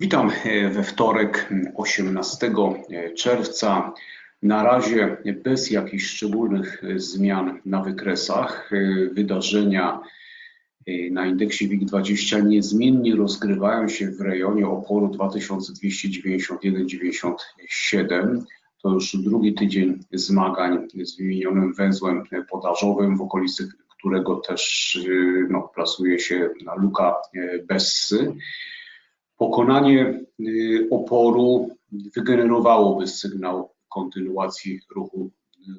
Witam we wtorek 18 czerwca. Na razie bez jakichś szczególnych zmian na wykresach. Wydarzenia na indeksie WIG20 niezmiennie rozgrywają się w rejonie oporu 2291-97. To już drugi tydzień zmagań z wymienionym węzłem podażowym, w okolicy którego też no, plasuje się luka Bessy. Pokonanie oporu wygenerowałoby sygnał kontynuacji ruchu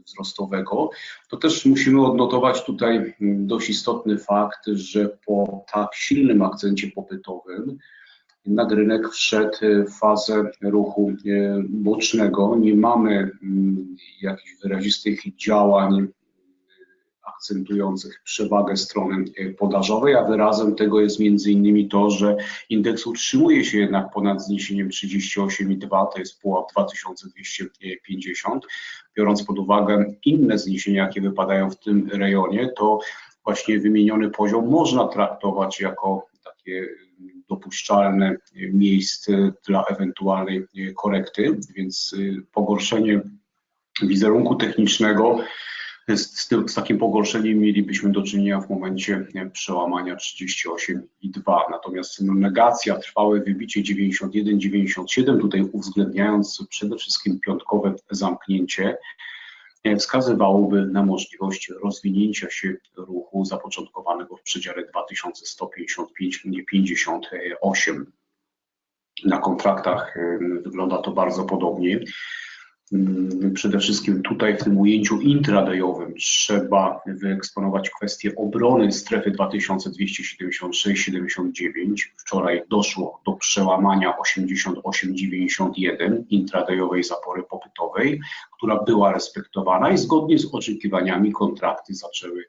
wzrostowego. To też musimy odnotować tutaj dość istotny fakt, że po tak silnym akcencie popytowym jednak rynek wszedł w fazę ruchu bocznego. Nie mamy jakichś wyrazistych działań akcentujących przewagę strony podażowej, a wyrazem tego jest między innymi to, że indeks utrzymuje się jednak ponad zniesieniem 38,2, to jest pułap 2250. Biorąc pod uwagę inne zniesienia, jakie wypadają w tym rejonie, to właśnie wymieniony poziom można traktować jako takie dopuszczalne miejsce dla ewentualnej korekty, więc pogorszenie wizerunku technicznego z, z, takim pogorszeniem mielibyśmy do czynienia w momencie przełamania 38,2. Natomiast no, negacja, trwałe wybicie 91-97, tutaj uwzględniając przede wszystkim piątkowe zamknięcie, wskazywałoby na możliwość rozwinięcia się ruchu zapoczątkowanego w przedziale 2155-58. Na kontraktach wygląda to bardzo podobnie. Mm, przede wszystkim tutaj w tym ujęciu intradayowym trzeba wyeksponować kwestię obrony strefy 2276-79. Wczoraj doszło do przełamania 88-91 intradayowej zapory popytowej, która była respektowana i zgodnie z oczekiwaniami kontrakty zaczęły,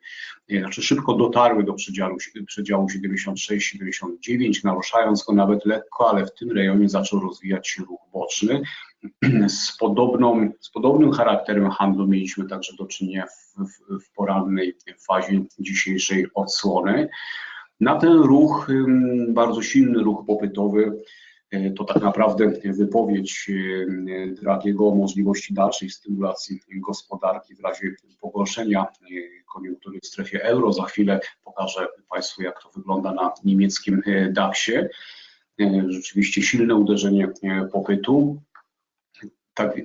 znaczy szybko dotarły do przedziału, przedziału 76-79, naruszając go nawet lekko, ale w tym rejonie zaczął rozwijać się ruch boczny z, podobną, z podobnym charakterem handlu mieliśmy także do czynienia w, w, w porannej fazie dzisiejszej odsłony. Na ten ruch, bardzo silny ruch popytowy, e, to tak naprawdę wypowiedź e, Dragiego o możliwości dalszej stymulacji gospodarki w razie pogorszenia e, koniunktury w strefie euro. Za chwilę pokażę Państwu, jak to wygląda na niemieckim DAX-ie. Rzeczywiście silne uderzenie popytu. Tak,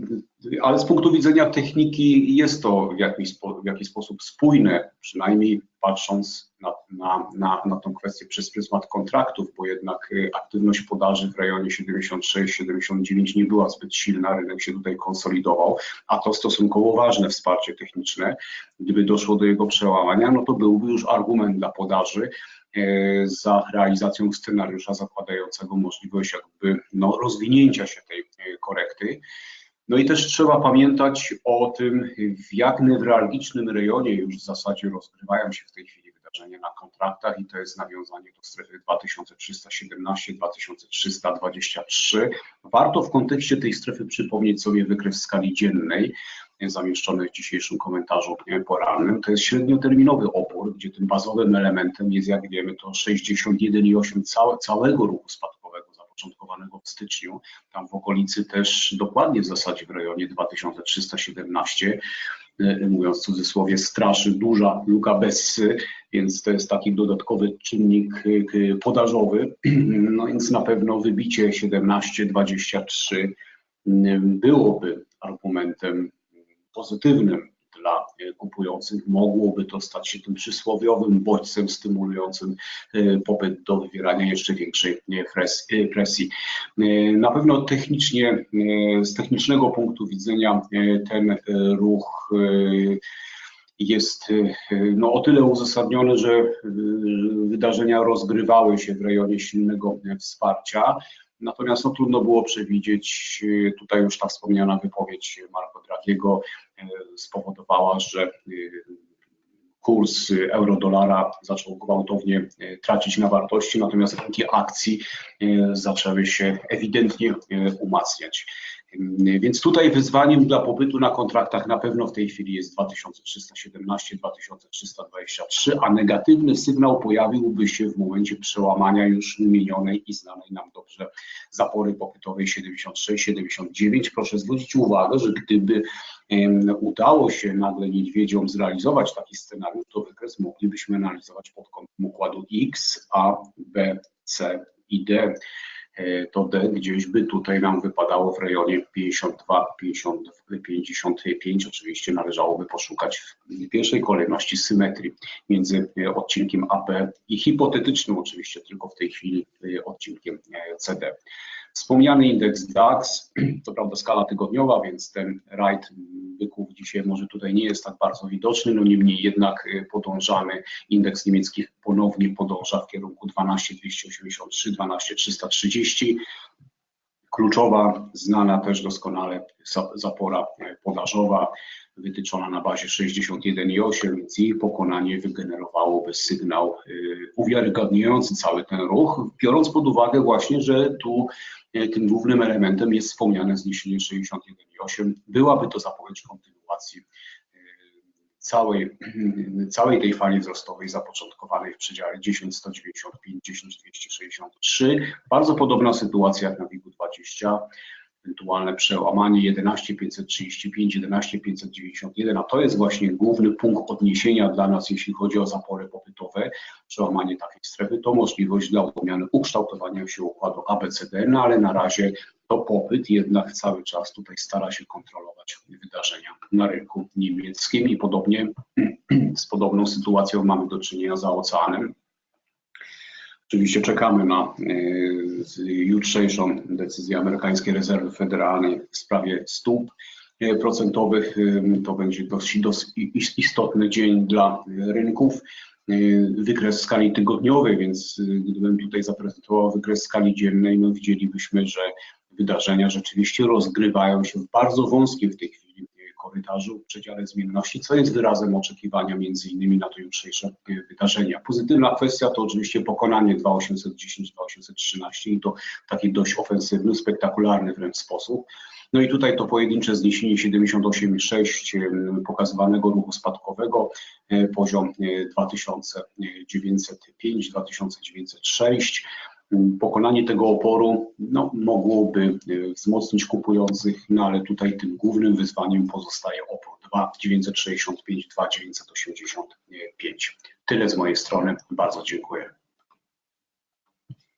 ale z punktu widzenia techniki jest to w jakiś, spo, w jakiś sposób spójne, przynajmniej patrząc na, na, na, na tą kwestię przez pryzmat kontraktów, bo jednak y, aktywność podaży w rejonie 76-79 nie była zbyt silna, rynek się tutaj konsolidował, a to stosunkowo ważne wsparcie techniczne. Gdyby doszło do jego przełamania, no to byłby już argument dla podaży, y, za realizacją scenariusza zakładającego możliwość jakby no, rozwinięcia się tej y, korekty. No i też trzeba pamiętać o tym, w jak newralgicznym rejonie już w zasadzie rozgrywają się w tej chwili wydarzenia na kontraktach i to jest nawiązanie do strefy 2317-2323. Warto w kontekście tej strefy przypomnieć sobie wykres skali dziennej zamieszczony w dzisiejszym komentarzu porannym. To jest średnioterminowy opór, gdzie tym bazowym elementem jest, jak wiemy, to 61,8 całe, całego ruchu spadkowego zapoczątkowanego w styczniu, tam w okolicy też dokładnie w zasadzie w rejonie 2317, y, mówiąc w cudzysłowie, straszy duża luka Bessy, więc to jest taki dodatkowy czynnik y, podażowy, no więc na pewno wybicie 17-23 byłoby argumentem pozytywnym. e, kupujących mogłoby to stać się tym przysłowiowym bodźcem stymulującym e, popyt do wywierania jeszcze większej e, presji. Na pewno technicznie, z technicznego punktu widzenia ten ruch jest no, o tyle uzasadniony, że wydarzenia rozgrywały się w rejonie silnego wsparcia. Natomiast no, trudno było przewidzieć, tutaj już ta wspomniana wypowiedź Marco Dragiego e, spowodowała, że e, kurs euro-dolara zaczął gwałtownie e, tracić na wartości, natomiast rynki akcji zaczęły się ewidentnie umacniać. Więc tutaj wyzwaniem dla pobytu na kontraktach na pewno w tej chwili jest 2317, 2323, a negatywny sygnał pojawiłby się w momencie przełamania już wymienionej i znanej nam dobrze zapory popytowej 76-79. Proszę zwrócić uwagę, że gdyby udało się nagle niedźwiedziom zrealizować taki scenariusz, to wykres moglibyśmy analizować pod kątem układu X, A, B, C i D. E, to D gdzieś by tutaj nam wypadało w rejonie 52, 50, 55. Oczywiście należałoby poszukać w pierwszej kolejności symetrii między e, odcinkiem AP i hipotetycznym oczywiście tylko w tej chwili e, odcinkiem CD. Wspomniany indeks DAX, to prawda skala tygodniowa, więc ten rajd byków dzisiaj może tutaj nie jest tak bardzo widoczny, no niemniej jednak y, podążamy, indeks niemiecki ponownie podąża w kierunku 12283, 12330. Kluczowa, znana też doskonale zapora y, podażowa, wytyczona na bazie 61,8, więc jej pokonanie wygenerowałoby sygnał y, uwiarygadniający cały ten ruch, biorąc pod uwagę właśnie, że tu tym głównym elementem jest wspomniane zniesienie 61,8. Byłaby to zapowiedź kontynuacji y, całej, całej tej fali wzrostowej zapoczątkowanej w przedziale 10,195-10,263. Bardzo podobna sytuacja jak na WIG-u 20 ewentualne przełamanie 11535, 11591, a to jest właśnie główny punkt odniesienia dla nas, jeśli chodzi o zapory popytowe, przełamanie takiej strefy, to możliwość dla odmiany ukształtowania się układu ABCD, no ale na razie to popyt jednak cały czas tutaj stara się kontrolować wydarzenia na rynku niemieckim i podobnie z podobną sytuacją mamy do czynienia za oceanem. Oczywiście czekamy na e, jutrzejszą decyzję amerykańskiej rezerwy federalnej w sprawie stóp e, procentowych. E, to będzie dość, dość istotny dzień dla rynków. Wykres skali tygodniowej, więc gdybym tutaj zaprezentował wykres skali dziennej, no widzielibyśmy, że wydarzenia rzeczywiście rozgrywają się w bardzo wąskim w tej chwili korytarzu w przedziale zmienności, co jest wyrazem oczekiwania między innymi na to jutrzejsze wydarzenia. Pozytywna kwestia to oczywiście pokonanie 2810, 2813 i to w taki dość ofensywny, spektakularny wręcz sposób. No i tutaj to pojedyncze zniesienie 78,6 pokazywanego ruchu spadkowego, e, poziom 2905, e, 2906 pokonanie tego oporu no, mogłoby e, wzmocnić kupujących, no ale tutaj tym głównym wyzwaniem pozostaje opór 2,965, 2,985. Tyle z mojej strony. Bardzo dziękuję.